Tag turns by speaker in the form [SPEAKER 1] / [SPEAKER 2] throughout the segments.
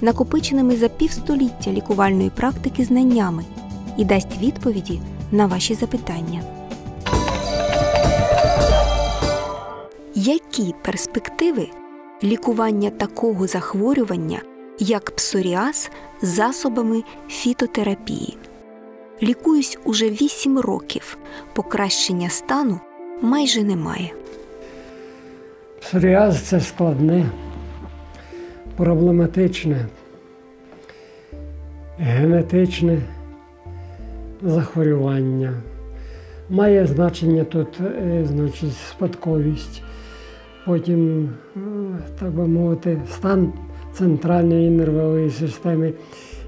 [SPEAKER 1] накопиченими за півстоліття лікувальної практики знаннями і дасть відповіді на ваші запитання. Які перспективи лікування такого захворювання, як псоріаз, засобами фітотерапії? Лікуюсь уже 8 років. Покращення стану майже немає.
[SPEAKER 2] Псоріаз це складне, проблематичне, генетичне захворювання. Має значення тут е, значить, спадковість, потім, е, так би мовити, стан центральної нервової системи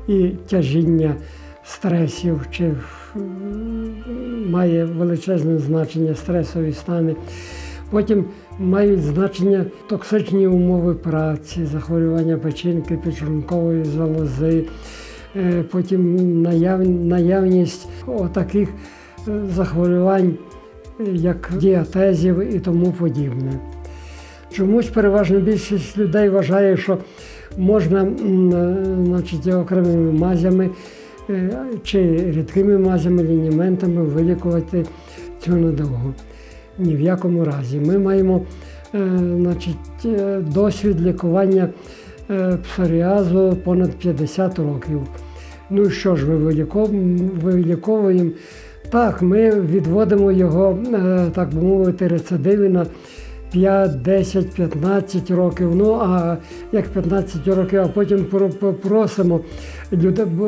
[SPEAKER 2] і тяжіння стресів, чи має величезне значення стресові стани. Потім мають значення токсичні умови праці, захворювання печінки, підшлункової залози, е, потім наяв, наявність таких захворювань, як діатезів і тому подібне. Чомусь переважно більшість людей вважає, що можна значить, окремими мазями е, чи рідкими мазями, лініментами вилікувати цю недовгу. Ні в якому разі. Ми маємо е, значить, е, досвід лікування псоріазу понад 50 років. Ну що ж, ми виліковуємо так, ми відводимо його, е, так би мовити, рецидиви на 5, 10, 15 років. Ну а як 15 років, а потім просимо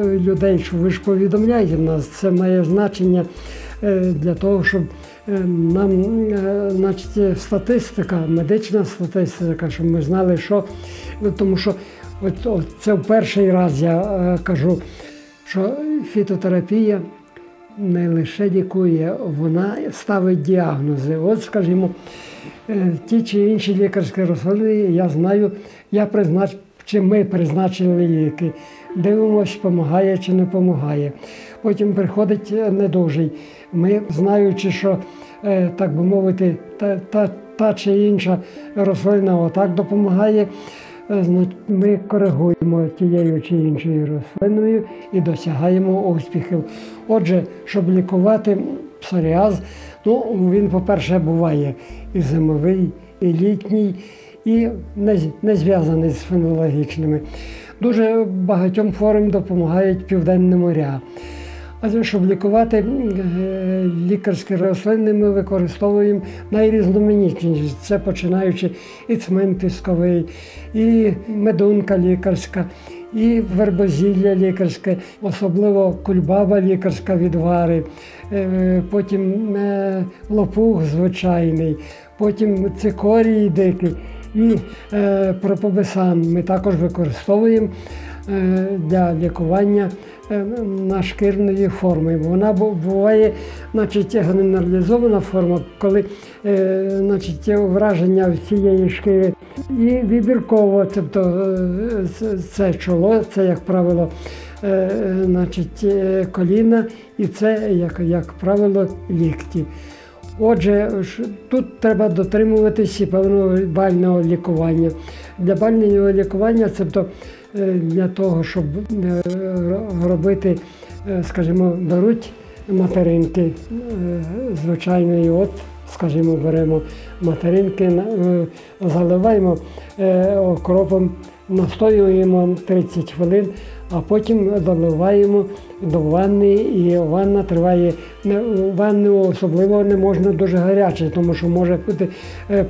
[SPEAKER 2] людей, що ви ж повідомляєте нас, це має значення е, для того, щоб е, нам значить, статистика, медична статистика, щоб ми знали, що тому що от, от це в перший раз я кажу, що фітотерапія не лише лікує, вона ставить діагнози. От, скажімо, е, ті чи інші лікарські рослини, я знаю, я признач, чи ми призначили ліки, дивимося, допомагає чи не допомагає. Потім приходить недужий. Ми, знаючи, що, е, так би мовити, та, та, та чи інша рослина отак допомагає. Е, ми коригуємо тією чи іншою рослиною і досягаємо успіхів. Отже, щоб лікувати псоріаз, ну він, по-перше, буває і зимовий, і літній, і не зв'язаний з фенологічними. Дуже багатьом формам допомагають південні моря. А щоб лікувати е, лікарські рослини, ми використовуємо найрізноманітніші. Це починаючи і цмин пісковий, і медунка лікарська, і вербозілля лікарське, особливо кульбаба лікарська відвари, е, потім е, лопух звичайний, потім цикорії дикі і пропобесан ми також використовуємо для лікування Е, нашкірної форми. Вона буває значить, генералізована форма, коли е, значить, враження цієї шкіри і вибірково, тобто е, це чоло, це, як правило, значить, коліна, і це, як, як правило, лікті. Отже, тут треба дотримуватися певного бального лікування. Для бального лікування, тобто Е, для того, щоб е, робити, е, скажімо, беруть материнки звичайної, от, скажімо, беремо материнки, заливаємо окропом, настоюємо 30 хвилин, а потім доливаємо до ванни, і ванна триває. Ванну особливо не можна дуже гаряче, тому що може бути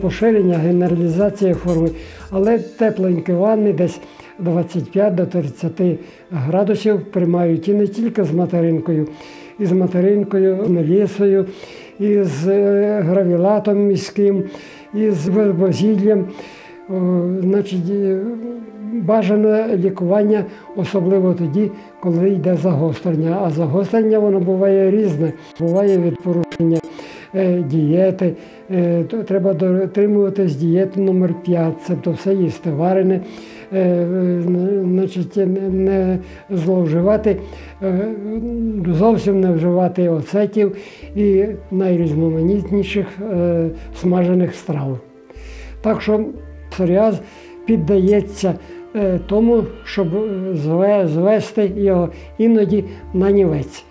[SPEAKER 2] поширення, генералізація форми, але тепленькі ванни десь. 25 до 30 градусів приймають і не тільки з материнкою, і з материнкою, мелісою, і з е, гравілатом міським, і з вербозіллям. Значить, е, бажане лікування, особливо тоді, коли йде загострення. А загострення воно буває різне. Буває від порушення дієти. Е, то треба дотримуватись дієти номер 5, тобто все їсти варене, е, е, значить, не, зловживати, е, зовсім не вживати оцетів і найрізноманітніших е, смажених страв. Так що псоріаз піддається е, тому, щоб е, звести його іноді на нівець.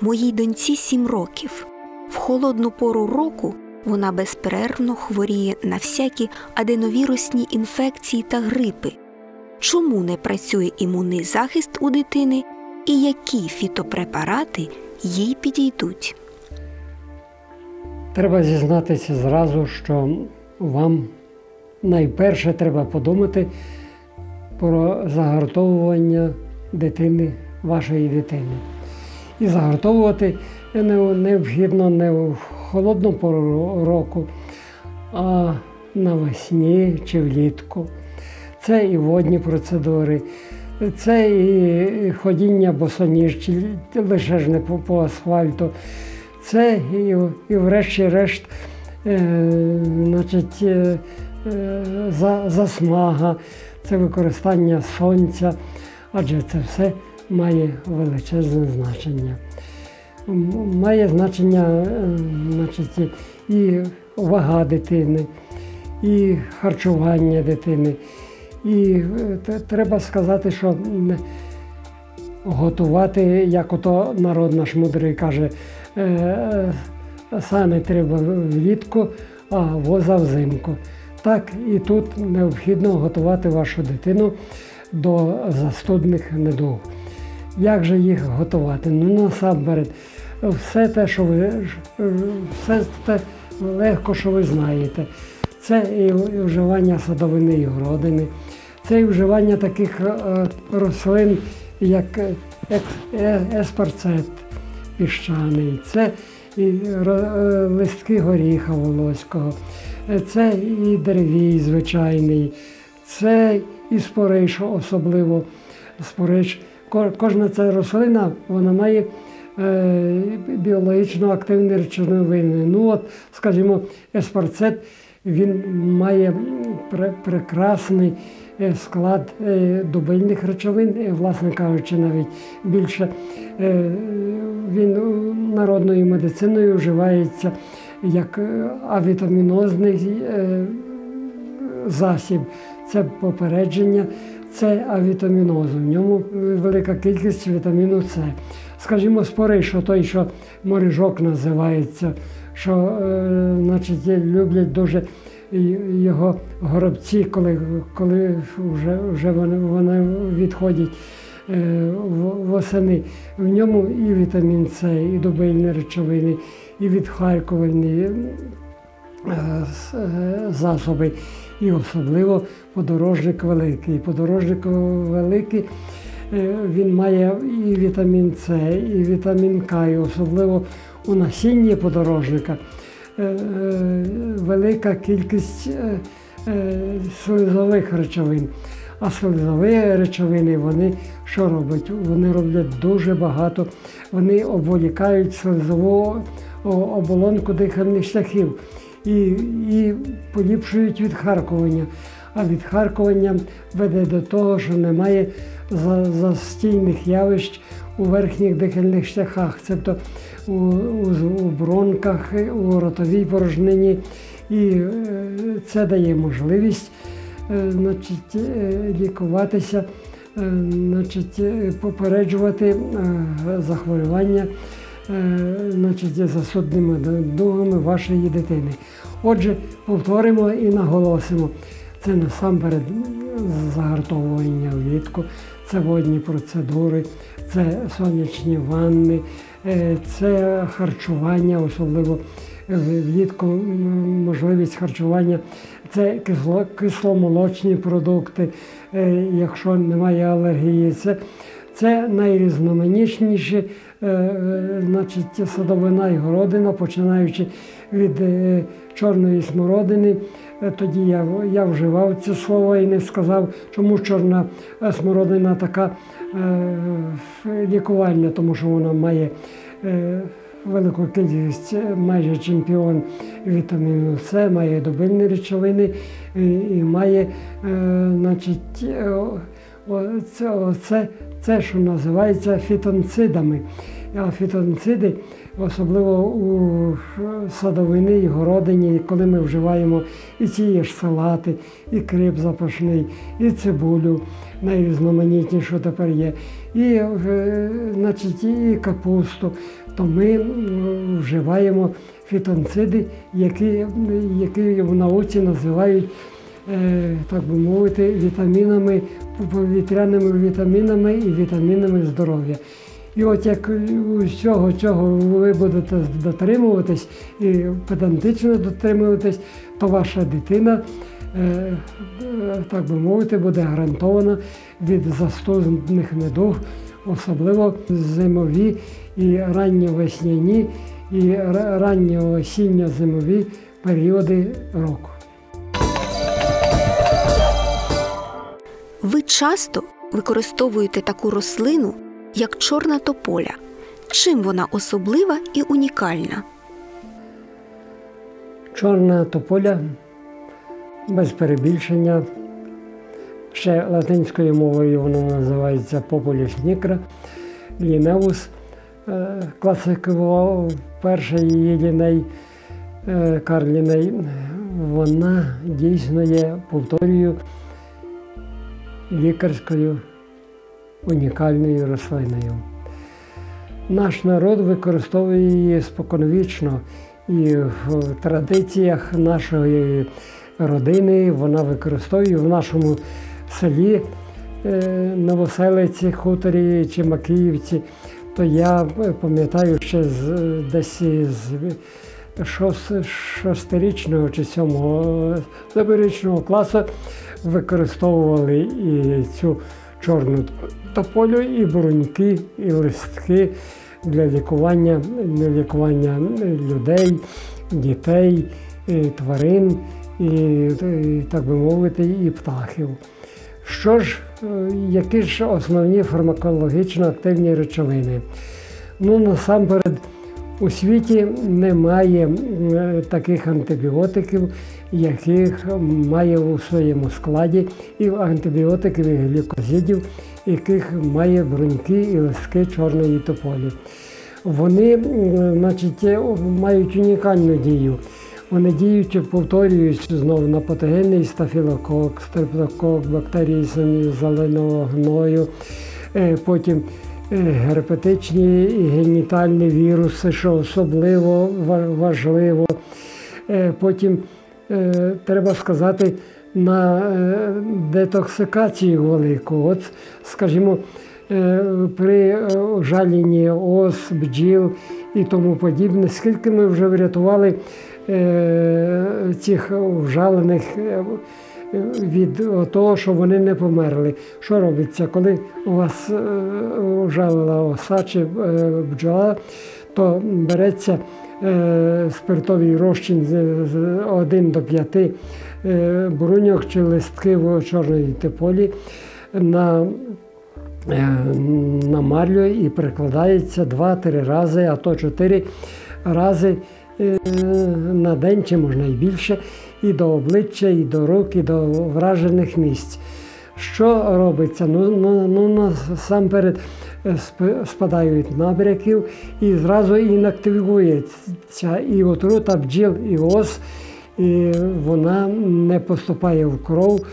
[SPEAKER 1] Моїй доньці сім років. В холодну пору року вона безперервно хворіє на всякі аденовірусні інфекції та грипи. Чому не працює імунний захист у дитини і які фітопрепарати їй підійдуть?
[SPEAKER 2] Треба зізнатися зразу, що вам найперше треба подумати про загартовування дитини, вашої дитини. І загартовувати необхідно не в холодну пору року, а навесні чи влітку. Це і водні процедури, це і ходіння босоніж, лише ж не по, асфальту. Це і, і врешті-решт, е, значить, е, е, за, засмага, це використання сонця, адже це все має величезне значення. Має значення е, значить, і вага дитини, і харчування дитини. І е, треба сказати, що готувати, як ото народ наш мудрий каже, е, сани треба влітку, а воза взимку. Так і тут необхідно готувати вашу дитину до застудних недуг. Як же їх готувати? Ну насамперед, все те, що ви все те легко, що ви знаєте. Це і вживання садовини і городини, це і вживання таких е, рослин, як е, е- еспарцет піщаний, це і листки горіха волоського, це і деревій звичайний, це і спориш, особливо спориш. Ко- Кожна ця рослина вона має е, біологічно активні речовини. Ну от, скажімо, еспарцет він має м, пре- прекрасний е, склад е, дубильних речовин, е, власне кажучи, навіть більше він народною медициною вживається як авітамінозний засіб. Це попередження, це авітамінозу. В ньому велика кількість вітаміну С. Скажімо, спори, що той, що моріжок називається, що е, значить, люблять дуже його горобці, коли, коли вже, вже вони, вони відходять е, восени. В ньому і вітамін С, і дубильні речовини, і відхаркувальні е, е, засоби. І особливо подорожник великий. Подорожник великий е, він має і вітамін С, і вітамін К, і особливо у насінні подорожника е, е, велика кількість слизових речовин. А слизові речовини вони що роблять? Вони роблять дуже багато. Вони обволікають слизову оболонку дихальних шляхів і, і поліпшують відхаркування. А відхаркування веде до того, що немає застійних явищ у верхніх дихальних шляхах, тобто у, у, у бронках, у ротовій порожнині. І е, це дає можливість е, значить, е, лікуватися, значить, попереджувати захворювання е, значить, засудними дугами вашої дитини. Отже, повторимо і наголосимо. Це насамперед загартовування влітку, це водні процедури, це сонячні ванни, е, це харчування, особливо е, влітку можливість харчування, це кисло, кисломолочні продукти, якщо немає алергії, це, це найрізноманітніші значить, садовина і городина, починаючи від е, чорної смородини. Е, Тоді я, я вживав це слово і не сказав, чому чорна е, смородина така е, лікувальна, тому що вона має е, велику кількість, е, майже чемпіон вітаміну С, має добильні речовини і, має, е, значить, е, це, оце, це, що називається фітонцидами. А фітонциди, особливо у садовині і городині, коли ми вживаємо і ці ж салати, і крип запашний, і цибулю, найрізноманітнішу тепер є, і, е, значить, і капусту, то ми вживаємо фітонциди, які, які в науці називають е, так би мовити, вітамінами, повітряними вітамінами і вітамінами здоров'я. І от як усього цього ви будете дотримуватись і педантично дотримуватись, то ваша дитина, е, е, так би мовити, буде гарантована від застудних недуг, особливо зимові і ранньовесняні, і ра- ранньоосінньо-зимові періоди року.
[SPEAKER 1] Ви часто використовуєте таку рослину, як чорна тополя. Чим вона особлива і унікальна?
[SPEAKER 2] Чорна тополя без перебільшення. Ще латинською мовою воно називається Populus nigra. Лінеус класифікував перший її ліней е, Карл Ліней. Вона дійсно є, повторюю, лікарською унікальною рослиною. Наш народ використовує її споконвічно і в традиціях нашої родини вона використовує в нашому селі е, Новоселиці, Хуторі чи Макіївці. То я пам'ятаю ще з десь з шостирічного чи сьомого е, класу використовували і цю чорну тополю, і бруньки, і листки для лікування, для лікування людей, дітей, і тварин, і, і, так би мовити, і птахів. Що ж, е, які ж основні фармакологічно активні речовини? Ну, насамперед, у світі немає е, таких антибіотиків, яких має у своєму складі і антибіотиків і глюкозидів, яких має бруньки і листки чорної тополі. Вони значить, е, мають унікальну дію. Вони діють, повторюють знову на патогенний стафілокок, стрептокок, бактерії зеленого гною, е, потім е, герпетичні і генітальні віруси, що особливо важливо. Потім треба сказати на е, детоксикацію велику. От, скажімо, е, при е, жалінні ос, бджіл і тому подібне, скільки ми вже врятували е, цих вжалених е, від того, що вони не померли. Що робиться, коли у вас е, ужалила оса чи е, бджола, то береться е, спиртовий розчин з- з 1 до 5 е, бруньок чи листків чорної тополі на е, марлю і прикладається 2-3 рази, а то 4 рази е, на день, чи можна і більше, і до обличчя, і до рук, і до вражених місць. Що робиться? Ну, ну, ну насамперед сп- спадають набряків і зразу інактивується і отрута бджіл, і ос, і вона не поступає в кров,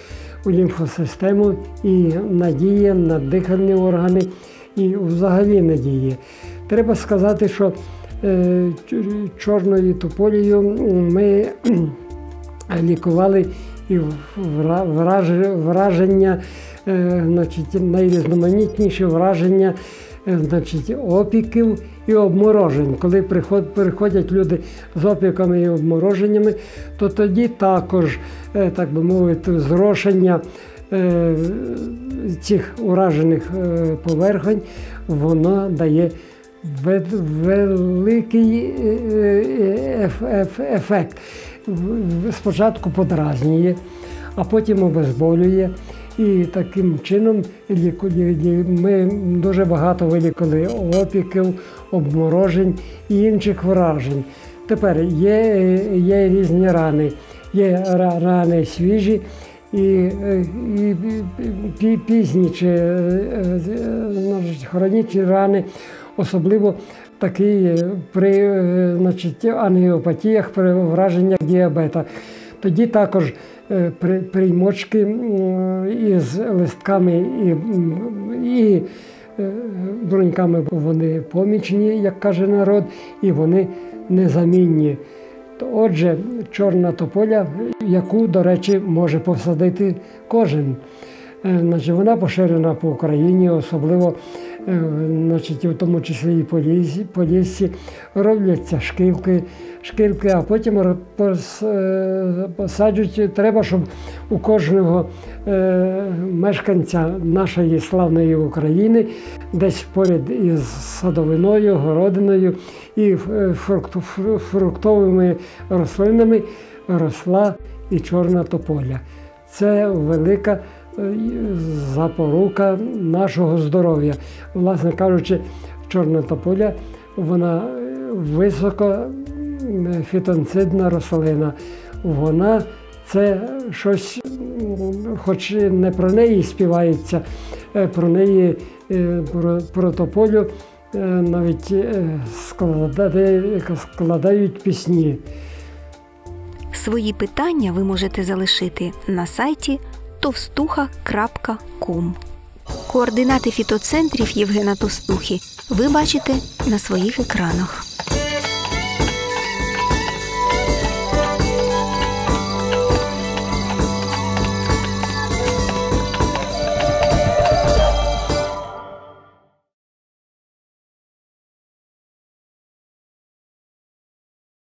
[SPEAKER 2] у лімфосистему і надіє на дихальні органи, і взагалі надіє. Треба сказати, що е, чорною тополією ми лікували і враж- враження, е, значить, найрізноманітніші враження е, значить, опіків і обморожень. Коли приходять люди з опіками і обмороженнями, то тоді також, е, так би мовити, зрошення цих уражених поверхонь, воно дає великий еф- еф- ефект. Спочатку подразнює, а потім обезболює. І таким чином ми дуже багато вилікували опіків, обморожень і інших вражень. Тепер є, є різні рани. Є рани свіжі і, е, і пі- пі- пізні чи е, е, хронічні рани, особливо такі е, при е, значить, ангіопатіях, при враженнях діабета. Тоді також е, при- приймочки із листками і, і бруньками вони помічні, як каже народ, і вони незамінні. Отже, чорна тополя, яку, до речі, може посадити кожен. Вона поширена по Україні, особливо значить, в тому числі і по лісі, робляться шкілки, шкілки, а потім е, посаджують. Треба, щоб у кожного е, мешканця нашої славної України десь поряд із садовиною, городиною і е, фрукт- фру- фруктовими рослинами росла і чорна тополя. Це велика е, запорука нашого здоров'я. Власне кажучи, чорна тополя вона е, високо фітонцидна рослина. Вона це щось, хоч не про неї співається, е, про неї, е, про, про тополю навіть складають, складають пісні.
[SPEAKER 1] Свої питання ви можете залишити на сайті товстуха.ком. Координати фітоцентрів Євгена Товстухи ви бачите на своїх екранах.